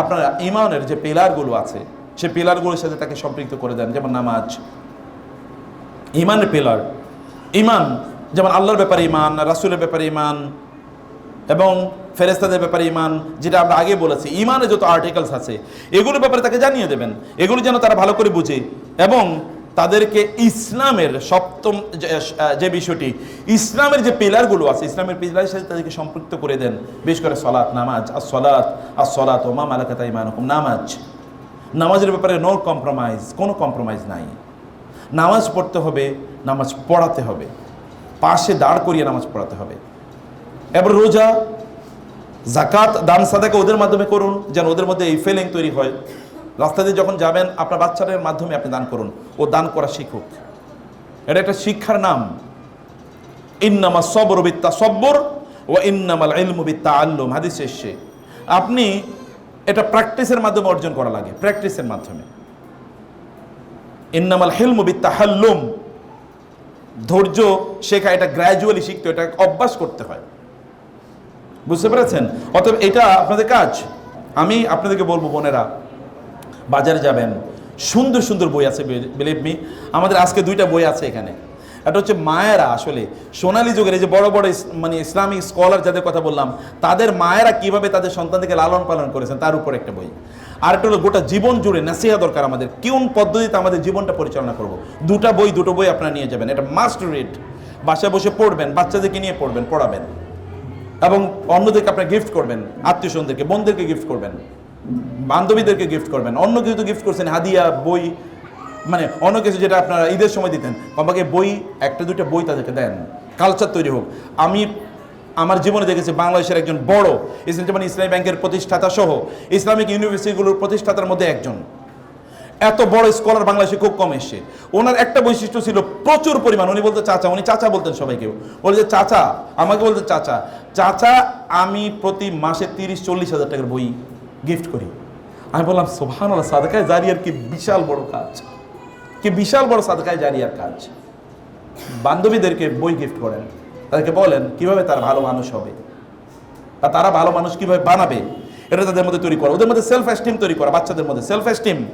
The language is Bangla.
আপনার ইমানের যে পিলারগুলো আছে, সে পিলারগুলোর সাথে তাকে সম্পৃক্ত করে দেন, যেমন নামাজ। ইমানের পিলার। ইমান যেমন আল্লাহর ব্যাপারে ইমান রাসুলের ব্যাপারে ইমান এবং ফেরেস্তাদের ব্যাপারে ইমান যেটা আমরা আগে বলেছি। ইমানের যত আর্টিকেলস আছে, এগুলোর ব্যাপারে তাকে জানিয়ে দেবেন। এগুলো যেন তারা ভালো করে বুঝে। এবং তাদেরকে ইসলামের সপ্তম যে- বিষয়টি, ইসলামের যে পিলারগুলো আছে, ইসলামের পিলারের সাথে তাদেরকে সম্পৃক্ত করে দেন। বিশেষ করে সলাৎ, নামাজ আর সলাৎ আর সলাত সলাৎ ওমা মালাকাতা ইমান নামাজ, নামাজের ব্যাপারে নো কম্প্রোমাইজ কোনো কম্প্রোমাইজ নাই। নামাজ পড়তে হবে, নামাজ পড়াতে হবে। পাশে দাঁড় করিয়ে নামাজ পড়াতে হবে। এবার রোজা, জাকাত দান সাদাকে ওদের মাধ্যমে করুন, যেন ওদের মধ্যে এই ফিলিং তৈরি হয়। রাস্তা দিয়ে যখন যাবেন, আপনার বাচ্চাদের মাধ্যমে আপনি দান করুন। ও দান করা শিখুক। এটা একটা শিক্ষার নাম। ইন্নামা সবর বিত্তা সব্বর ও ইন্নামাল ইলমু বিত্তা আল্লুম হাদিস এসছে। আপনি এটা প্র্যাকটিসের মাধ্যমে অর্জন করা লাগে, প্র্যাকটিসের মাধ্যমে। ইন্নামাল হিলমু বিত্তা হাল্লুম ধৈর্য শেখা, এটা গ্র্যাজুয়ালি শিখতে, এটা অভ্যাস করতে হয়। বুঝতে পেরেছেন? অতএব এটা আপনাদের কাজ। আমি আপনাদেরকে বলব, বোনেরা বাজারে যাবেন। সুন্দর সুন্দর বই আছে বিলিভ মি আমাদের আজকে দুইটা বই আছে এখানে। একটা হচ্ছে মায়েরা আসলে, সোনালী যুগের এই যে বড় বড় মানে ইসলামিক স্কলার যাদের কথা বললাম, তাদের মায়েরা কীভাবে তাদের সন্তানদেরকে লালন পালন করেছেন, তার উপর একটা বই। আর একটা হলো গোটা জীবন জুড়ে নাসিহা দরকার আমাদের, কোন পদ্ধতিতে আমাদের জীবনটা পরিচালনা করব? দুটা বই, দুটো বই আপনারা নিয়ে যাবেন, এটা মাস্ট রিড বাসায় বসে পড়বেন, বাচ্চাদেরকে নিয়ে পড়বেন, পড়াবেন। এবং অন্যদেরকে আপনার গিফট করবেন আত্মীয় স্বজনদেরকে বোনদেরকে গিফট করবেন। বান্ধবীদেরকে গিফট করবেন। অন্য কিছু তো গিফট করছেন, হাদিয়া, বই মানে অন্য কিছু যেটা আপনারা ঈদের সময় দিতেন। আমাকে বই, একটা, দুইটা বই তাদেরকে দেন। কালচার তৈরি হোক। আমি, আমার জীবনে দেখেছি বাংলাদেশের একজন বড় ইসলাম যেমন ইসলামী ব্যাংকের প্রতিষ্ঠাতা সহ ইসলামিক ইউনিভার্সিটিগুলোর প্রতিষ্ঠাতার মধ্যে একজন। এত বড় স্কলার বাংলাদেশে খুব কম এসছে। ওনার একটা বৈশিষ্ট্য ছিল প্রচুর পরিমাণ। উনি বলতে চাচা, উনি চাচা বলতেন সবাইকে। বলে যে, চাচা, আমাকে বলতে চাচা চাচা, আমি প্রতি মাসে তিরিশ, চল্লিশ হাজার টাকার বই গিফট করি। আমি বললাম সোহান আল্লাহ সাদকায় জারিয়ার কি বিশাল বড় কাজ? কি বিশাল বড় সাদকায় জারিয়ার কাজ? বান্ধবীদেরকে বই গিফট করেন। তাদেরকে বলেন, কীভাবে তার ভালো মানুষ হবে? বা তারা ভালো মানুষ কীভাবে বানাবে? এটা তাদের মধ্যে তৈরি করা। ওদের মধ্যে সেলফ এস্টিম তৈরি করা, বাচ্চাদের মধ্যে সেলফ এস্টিম